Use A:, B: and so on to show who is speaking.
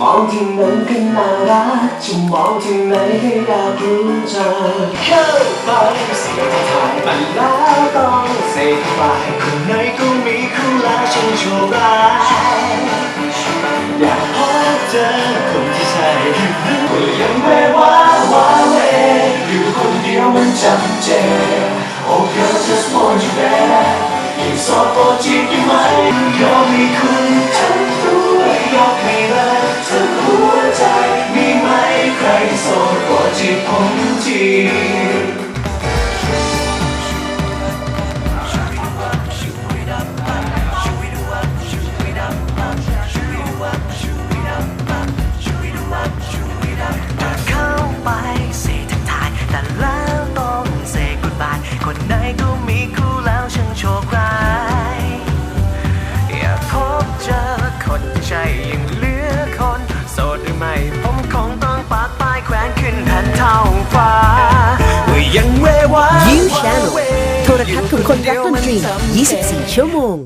A: มองที่ไหนก็น่ารักจะมองที่ไหนก็อยากรู้จักเข้าไปสิ่งที่ถ่ายไปแล้วต้องเสียไปคนไหนก็มีคู่แล้วฉันโชว์ร้ายอยากพบเจอคนที่ใช่ก็ยังเววาวาเวอยู่คนเดียวมันจำเจ ใช่
B: ยังเหลือคน โสดหรือไม่ผม
C: You Channel โทรทัศน์ของคนรักดนตรี 24 ชั่วโมง